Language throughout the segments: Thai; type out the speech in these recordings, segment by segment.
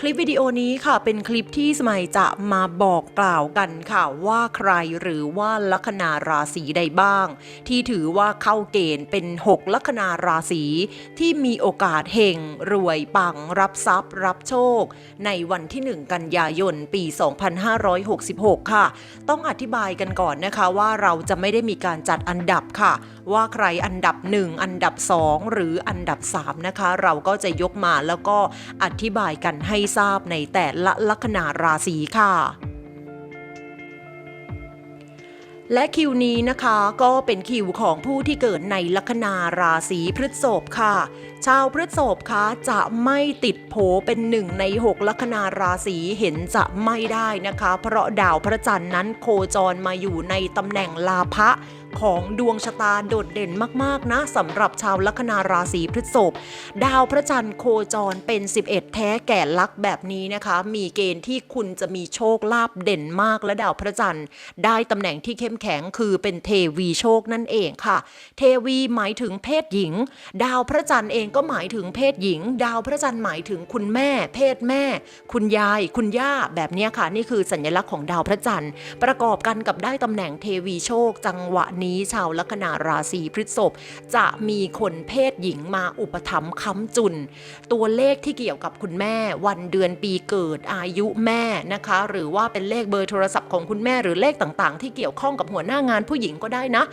คลิปวิดีโอนี้ค่ะเป็นคลิปที่สมัยจะมาบอกกล่าวกันค่ะว่าใครหรือว่าลัคนาราศีใดบ้าง ที่ถือว่าเข้าเกณฑ์เป็น 6 ลัคนาราศีที่มีโอกาสเฮงรวยปังรับทรัพย์ รับโชค ในวันที่ 1 กันยายนปี 2566 ค่ะ ต้องอธิบายกันก่อนนะคะว่าเราจะไม่ได้มีการจัดอันดับค่ะ ว่าใครอันดับ 1 อันดับ 2 หรืออันดับ 3 นะคะ เราก็จะยกมาแล้วก็อธิบายกันให้ทราบในแต่ละลัคนาราศีค่ะและคิวนี้นะคะก็เป็นคิวของผู้ที่เกิดในลัคนาราศีพฤษภค่ะ ชาวพฤษภคะจะไม่ติดโผเป็นหนึ่งใน 6 ลัคนาราศีเห็นจะไม่ได้นะคะ เพราะดาวพระจันทร์นั้นโคจรมาอยู่ในตำแหน่งลาภะ ของดวงชะตาโดดเด่นมาก ๆ นะสำหรับชาวลัคนาราศีพฤษภดาวพระจันทร์โคจรเป็น 11 แท้แก่ลักแบบนี้นะคะ มีเกณฑ์ที่คุณจะมีโชคลาภเด่นมากและดาวพระจันทร์ ได้ตำแหน่งที่เข้มแข็งคือเป็นเทวีโชคนั่นเองค่ะ เทวีหมายถึงเพศหญิง ดาวพระจันทร์เองก็หมายถึงเพศหญิง ดาวพระจันทร์หมายถึงคุณแม่ เพศแม่ คุณยาย คุณย่าแบบนี้ค่ะ นี่คือสัญลักษณ์ของดาวพระจันทร์ ประกอบกันกับได้ตำแหน่งเทวีโชคจังหวะนี้ชาวลัคนาราศีพฤษภจะมีคนเพศหญิงมาอุปถัมภ์ค้ำจุน ตัวเลขที่เกี่ยวกับคุณแม่วันเดือนปีเกิดอายุแม่นะคะ หรือว่าเป็นเลขเบอร์โทรศัพท์ของคุณแม่หรือเลขต่างๆ ที่เกี่ยวข้องกับหัวหน้างานผู้หญิงก็ได้นะ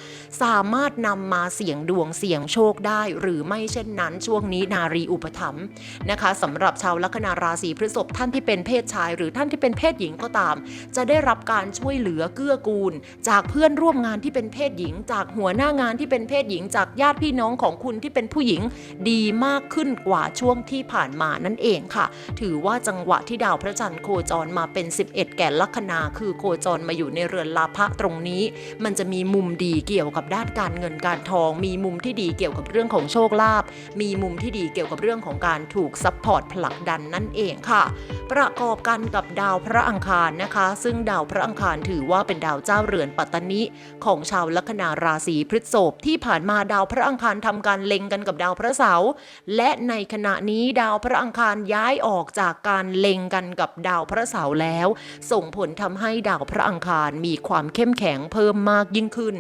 สามารถนำมาเสี่ยงดวงเสี่ยงโชคได้ หรือไม่เช่นนั้นช่วงนี้นารีอุปถัมภ์นะคะสำหรับชาวลัคนาราศีพฤษภท่านที่เป็นเพศชาย หรือท่านที่เป็นเพศหญิงก็ตาม จะได้รับการช่วยเหลือเกื้อกูล จากเพื่อนร่วมงานที่เป็นเพศหญิงจากหัวหน้างานที่เป็นเพศหญิง จากญาติพี่น้องของคุณที่เป็นผู้หญิงดีมากขึ้นกว่าช่วงที่ผ่านมานั่นเองค่ะ ถือว่าจังหวะที่ดาวพระจันทร์โคจรมาเป็น 11 แก่ลัคนา คือโคจรมาอยู่ในเรือนลาภะตรงนี้ มันจะมีมุมดีเกี่ยวกับด้านการเงินการทอง มีมุมที่ดีเกี่ยวกับเรื่องของโชคลาภมีมุมที่ดีเกี่ยวกับเรื่องของการถูกซัพพอร์ตผลักดันนั่นเองค่ะ ประกอบกันกับดาวพระอังคารนะคะ ซึ่งดาวพระอังคารถือว่าเป็นดาวเจ้าเรือนปัตตนิของชาวลัคนาราศีพฤษภที่ผ่านมาดาวพระอังคารทำการเล็งกันกับดาวพระเสาร์และในขณะนี้ดาวพระอังคารย้ายออกจากการเล็งกันกับดาวพระเสาร์แล้ว ส่งผลทำให้ดาวพระอังคารมีความเข้มแข็งเพิ่มมากยิ่งขึ้น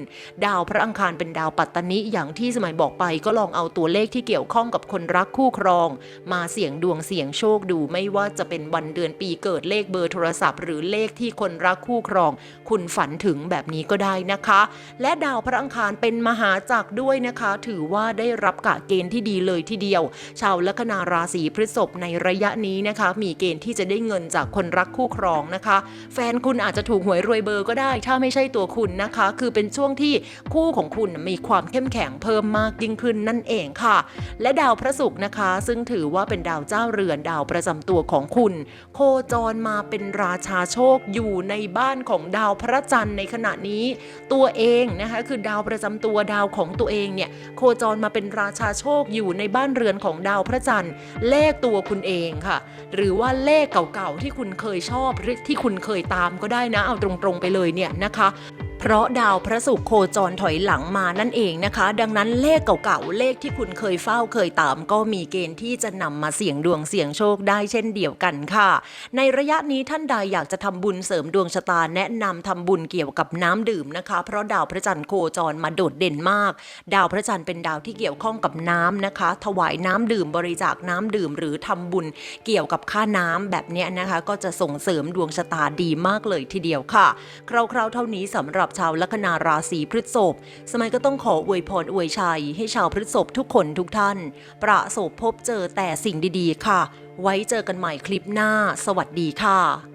ดาวพระอังคารเป็นดาวปัตตนิอย่างที่สมัยบอกไปก็ลองเอาตัวเลขที่เกี่ยวข้องกับคนรักคู่ครอง มาเสี่ยงดวงเสี่ยงโชคดูไม่ว่าจะเป็นวันเดือนปีเกิดเลขเบอร์โทรศัพท์ หรือเลขที่คนรักคู่ครอง คุณฝันถึงแบบนี้ก็ได้นะคะ และดาวพระอังคารเป็นมหาจักรด้วยนะคะ ถือว่าได้รับกะเกณฑ์ที่ดีเลยทีเดียว ชาวลัคนาราศีพฤษภในระยะนี้นะคะ มีเกณฑ์ที่จะได้เงินจากคนรักคู่ครองนะคะ แฟนคุณอาจจะถูกหวยรวยเบอร์ก็ได้ ถ้าไม่ใช่ตัวคุณนะคะ คือเป็นช่วงที่คู่ของคุณมีความเข้มแข็งเพิ่มมากยิ่งขึ้นนั่นเองค่ะ และดาวพระศุกร์นะคะ ซึ่งถือว่าเป็นดาวเจ้าเรือนดาวประจำตัวของคุณ โคจรมาเป็นราชาโชคอยู่ในบ้านของดาวพระจันทร์ในขณะนี้ ตัวเองนะคะคือดาวประจำตัวดาวของตัวเองเนี่ยโคจรมาเป็นราชาโชคอยู่ในบ้านเรือนของดาวพระจันทร์ เลขตัวคุณเองค่ะ หรือว่าเลขเก่าๆที่คุณเคยชอบหรือที่คุณเคยตามก็ได้นะเอาตรงๆไปเลยเนี่ยนะคะ เพราะดาวพระศุกร์โคจรถอยหลังมานั่นเองนะคะ ดังนั้นเลขเก่าๆเลขที่คุณเคยเฝ้าเคยตาม ก็มีเกณฑ์ที่จะนำมาเสี่ยงดวงเสี่ยงโชคได้เช่นเดียวกันค่ะ ในระยะนี้ท่านใดอยากจะทำบุญเสริมดวงชะตาแนะนำทำบุญเกี่ยวกับน้ำดื่มนะคะ เพราะดาวพระจันทร์โคจรมาโดดเด่นมาก ดาวพระจันทร์เป็นดาวที่เกี่ยวข้องกับน้ำนะคะ ถวายน้ำดื่มบริจาคน้ำดื่ม หรือทำบุญเกี่ยวกับค่าน้ำแบบนี้นะคะ ก็จะส่งเสริมดวงชะตาดีมากเลยทีเดียวค่ะ คราวๆเท่านี้สำหรับชาวลัคนาราศีพฤษภสมัยก็ต้องขออวยพรอวยชัย ให้ชาวพฤษภทุกคนทุกท่าน ประสบพบเจอแต่สิ่งดีๆ ค่ะ ไว้เจอกันใหม่คลิปหน้า สวัสดีค่ะ